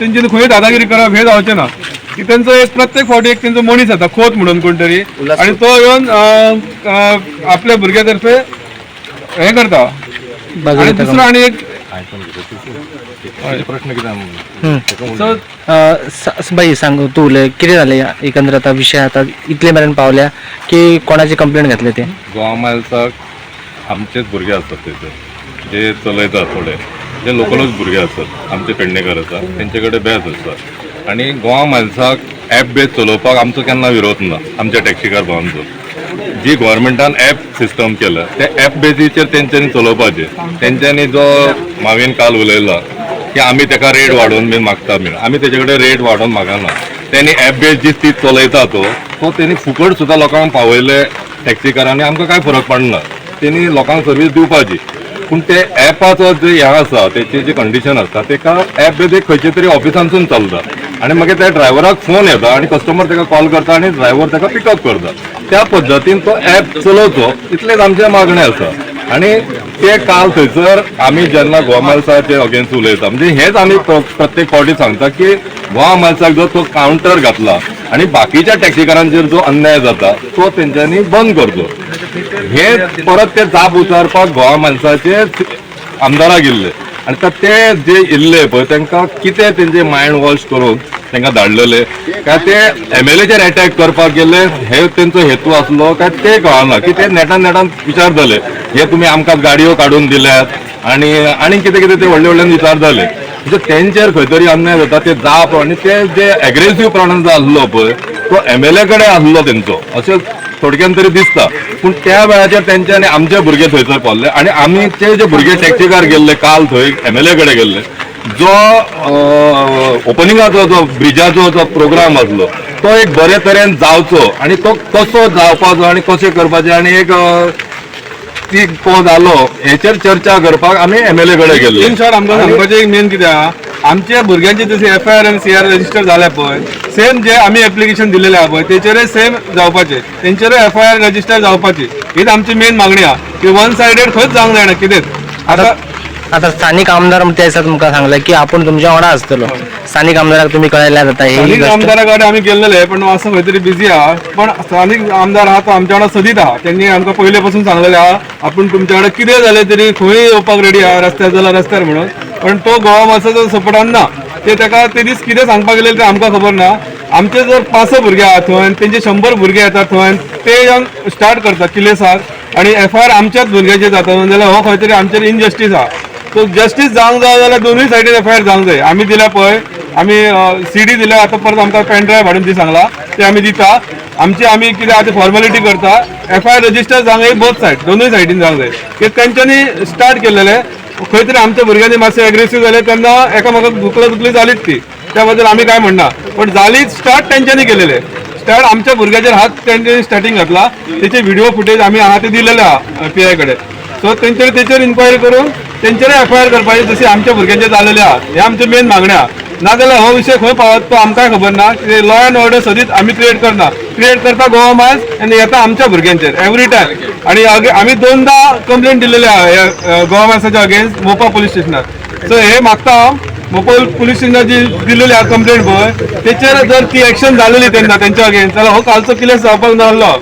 तेंच्यानी खंय दादागिरी करप हे जावचें ना. की तेंचो एक प्रत्येक फावटी एक तेंचो मनीस येता खोत म्हणून कोण तरी आणि तो येवन आपल्या भुरग्या तर्फे हे करता. दुसरो आणि एक बाई सांग तू उलय कितें जालें एकंदर आतां विशय आतां इतले मेरेन पावल्या की कोणाची कंप्लेंट घातले ते? गोवा मायल्साक आमचेच भुरगे असतात जे चलयतात थोडे. जे लोकलूच भुरगे असतात. आमचे पेडणेकर आसा तेंचे कडेन बॅच आसता आनी गोवा माणसाक ॲप बेस चलोवपाक आमचो केन्ना विरोध ना. आमच्या टॅक्सीकार भावांचो जी गोव्हर्मेंटान ॲप सिस्टम केलं त्या ॲप बेजीचेर तेंच्यांनी चलोवपाचें. तेंच्यांनी जो हांवें काल उलयला की आमी तेका रेट वाडोवन बीन मागता बीन आमी तेजे कडेन रेट वाडोवन मागना त्यांनी ॲप बेस जी ती चलयता तो तो तेणी फुकट सुद्दां लोकांक पावयले टॅक्सीकारांनी आमकां कांय फरक पडना. तेणी लोकांक सर्वीस दिवपाची. पूण ते ॲपाचो जे हे आसा तेची जी कंडिशन आसता तेका ॲप जे खंयचे तरी ऑफिसांसून चलता. आनी मागीर त्या ड्रायव्हराक फोन येता आनी कस्टमर ताका कॉल करता आनी ड्रायव्हर ताका पिकअप करता. त्या पद्दतीन तो ॲप चलोवचो इतलेच आमचें मागणें आसा आनी ते काल थंयसर आमी जेन्ना गोवा मायल्साचे अगेन्स्ट उलयता म्हणजे हेच आमी प्रत्येक फावटी सांगता की गोवा माल्साक जो तो कावंटर घातला आनी बाकीच्या टॅक्सीकारांचेर जो अन्याय जाता तो तेंच्यांनी बंद करचो हे परत ते जाप उचारपाक गोवा माणसाचे आमदाराक गेल्ले. आनी तर ते जे इल्ले पळय तांकां कितें तेंचे मायंड वॉश करून तांकां धाडलेले. काय ते एम एल एचेर अटॅक करपाक गेले हे तेंचो हेतू आसलो काय ते कळना. की ते नेटान नेटान विचारतले हे तुमी आमकां गाडयो काडून दिल्यात. आनी आनी कितें कितें ते व्हडले व्हडल्यान विचारताले म्हणजे तेंचेर खंय तरी अन्याय जाता ते जाप आनी ते जे एग्रेसिव्ह प्रमाण जो आसलो पळय तो एम एल ए कडेन आसलो तेंचो अशें थोडक्यान तरी दिसता. पूण त्या वेळाचेर तेंच्यांनी आमचे भुरगे थंयसर पावले आनी आमीचे जे भुरगे टॅक्सीकार गेल्ले काल थंय एम एल ए कडेन गेल्ले जो ओपनिंगाचो जो ब्रिजाचो जो प्रोग्राम आसलो तो एक बरे तरेन जावचो. आनी तो कसो जावपाचो आनी कशें करपाचें आनी एक ती तो जालो हेचेर चर्चा करपाक आमी एम एल ए कडेन गेल्ले इन आमकां सांगपाचें मेन कितें आहा आमच्या भुरग्यांचे जसे एफ आय आर आनी सी आर रजिस्टर झाले पळय सेम जे आमी एप्लिकेशन दिलेले आहा पळय तेचेरय सेम जावपाचे तेंचेरय एफ आय आर रजिस्टर जावपाची हीच आमची मेन मागणी आहा की वन सायडेड खंयच जावंक जायना कितेंच आता आता स्थानिक आमदार ते तुमकां सांगले की आपण तुमच्या वांगडा आसतलो स्थानिक आमदाराक तुम्ही कळयल्या जाता ही स्थानिक गोष्ट. आमदाराकडे आम्ही गेलेले पण असं खंय तरी बिझी आहा. पण स्थानिक आमदार आहा तो आमच्या वांगडा सदीत आहा. त्यांनी आमकां पयले पासून सांगलेले आहा आपण तुमच्या वांगडा कितें जालें तरी खंय येवपाक रेडी आहा रस्त्यार जाल्यार रस्त्यार म्हणून. पण तो गोवा माणसाचो सपोर्टान ना ते ताका ते दीस कितें सांगपाक गेले ते आमकां खबर ना. आमचे जर पांच भुरगे आहा थंय तेंचे शंबर भुरगे येतात थंय ते येवन स्टार्ट करतात किलेसार आणि एफ आय आर आमच्याच भुरग्याचे जाता जाल्यार म्हणजे हो खंय तरी आमचेर इनजस्टीस आहा सो जस्टीस जावंक जाय जाल्यार दोनूय सायडीन एफ आय आर जावंक जाय. आमी दिल्या पळय आमी सी डी दिल्या आतां परत आमकां पेन ड्रायव्ह हाडून दी सांगला. ते आमी दिता. आमची आमी कितें आतां फॉर्मेलिटी करता. एफ आय आर रजिस्टर जावंक जाय बोथ सायड दोनूय सायडीन जावंक जाय. कित्याक तेंच्यांनी स्टार्ट केलेले खंय तरी आमच्या भुरग्यांनी मातशें एग्रेसीव जाले तेन्ना एकामेकाक दुखलं दुखली जालीच ती. त्या बद्दल आमी काय म्हणना पण जाली स्टार्ट तेंच्यांनी केलेले. स्टार्ट आमच्या भुरग्याचेर हात तेंच्यांनी स्टार्टिंग घातला. तेचे व्हिडिओ फुटेज आमी आहा ते दिलेले आहा पी आय कडेन सो तेंच्यानी तेचेर इन्क्वायरी करून तेंचेर एफ आय आर करपाची जशी आमच्या भुरग्यांचे जालेले आहात. हे आमचे मेन मागण्या आहा. नाजाल्यार हो विशय खंय पावत तो आमकां खबर ना. लॉ अँड ऑर्डर सदीच आमी क्रिएट करना क्रिएट करता गोवा मास आनी येता आमच्या भुरग्यांचेर एवरी टायम आणि आगे- आमी दोनदा कंप्लेंट दिलेली आहा गोवा मासाच्या अगेन्स्ट मोपा पोलीस स्टेशनार सो हे मागता हांव मोपा पोलीस स्टेशनार जी दिलेली आहा कंप्लेंट पळय तेचेर जर ती एक्शन जालेली तेन्ना तेंच्या अगेन्स्ट जाल्यार हो कालचो कितें जावपाक नासलो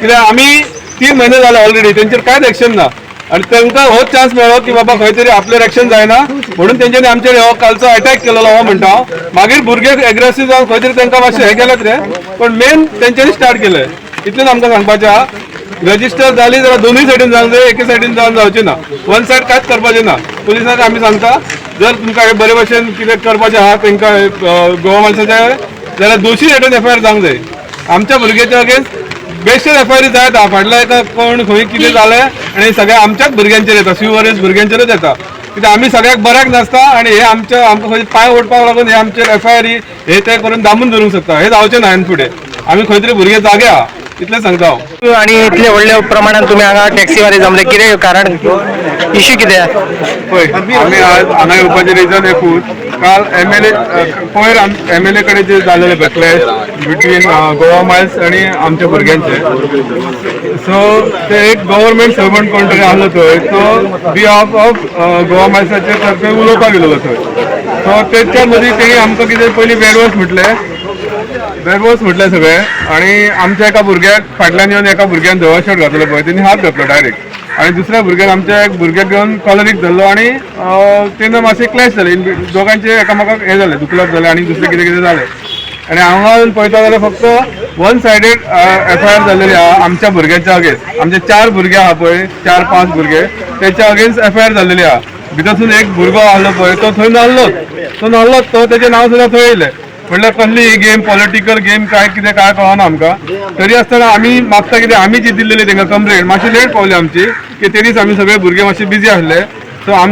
कित्याक आमी तीन म्हयने जाले ऑलरेडी तेंचेर कांयच एक्शन ना. आणि तांकां होच चान्स मेळ्ळो की बाबा खंय तरी आपलें रॅक्शन जायना म्हणून तेंच्यांनी आमचेर हो कालचो अटॅक केलेलो हो म्हणटा हांव. मागीर भुरगे एग्रेसीव जावन खंय तरी तांकां मातशें हें केलें रे. पण मेन तेंच्यांनी स्टार्ट केलें इतलेंच आमकां सांगपाचें आहा रजिस्टर जाली जाल्यार दोनूय सायडीन जावंक जाय एके सायडीन जावन जावचें ना. वन सायड कांयच करपाचें ना पुलिसांक आमी सांगता जर तुमकां हे बरे भशेन कितें करपाचें आहा तांकां गोवा माणसाच्या जाल्यार दोशी सायडीन एफ आय आर जावंक जाय आमच्या भुरग्याच्या अगेन्स्ट बेश्टेच एफ आय आर जायत आहा फाटल्या एका कोण खंय कितें जालें आनी सगळ्या आमच्याच भुरग्यांचेर येता वरीस भुरग्यांचेरच येता कित्याक आमी सगळ्याक बऱ्याक नासता आनी हे आमच्या आमकां खंय पांय ओडपाक लागून हे आमचेर एफ आय आर हे ते करून दामून धरूंक शकता. हे जावचें ना हांवें फुडें आमी खंय तरी भुरगे जागे आहा इतलें सांगता हांव आणि इतले व्हडल्या प्रमाणात तुम्ही हांगा टॅक्सीवाले जमले. कितें? कारण इश्यू कितें पळय आमी आज हांगा येवपाचें रिजन एकूच काल एम एल ए पयर एम एल ए कडेन जे जाल्लेले बॅकलॅश बिटवीन गोवा मायल्स आनी आमच्या भुरग्यांचे सो ते एक गव्हर्मेंट सर्वंट कोण तरी आहलो थंय तो बिहाफ ऑफ गोवा मायल्साचे तर्फे उलोवपाक गेलेलो थंय सो तेच्या मदीं तेणी आमकां कितें पयलीं वेडवस म्हटलें. वेडवॉस म्हटलें सगळें. आनी आमच्या एका भुरग्याक फाटल्यान येवन एका भुरग्यान धवळ शर्ट घातलो पळय तेणी हात घातलो डायरेक्ट आनी दुसऱ्या भुरग्यान आमच्या एक भुरग्याक घेवन कॉलरीक धरलो आनी तेन्ना मातशें क्लॅश जालें दोगांचे एकामेकाक हें जालें दुखलप जालें आनी दुसरें कितें कितें जालें आनी हांगा पळयता जाल्यार फक्त one sided F I R जाल्लेली आहा आमच्या भुरग्यांच्या अगेन्स्ट आमचे चार भुरगे आहा पळय चार पांच भुरगे तेच्या अगेन्स्ट एफ आय आर जाल्लेली आहा भितरसून एक भुरगो आहलो पळय तो थंय नाल्लोच तो नाल्लोच तो तेजें नांव सुद्दां थंय येयलें म्हणल्यार कसली ही गेम पॉलिटिकल गेम काय कितें काय कळना आमकां. तरी आसतना आमी मागता कितें आमी जी दिल्लेली तेंका कंप्लेंट मातशी लेट पावली आमची की तेणीच आमी सगळे भुरगे मातशे बिजी आसले सो आम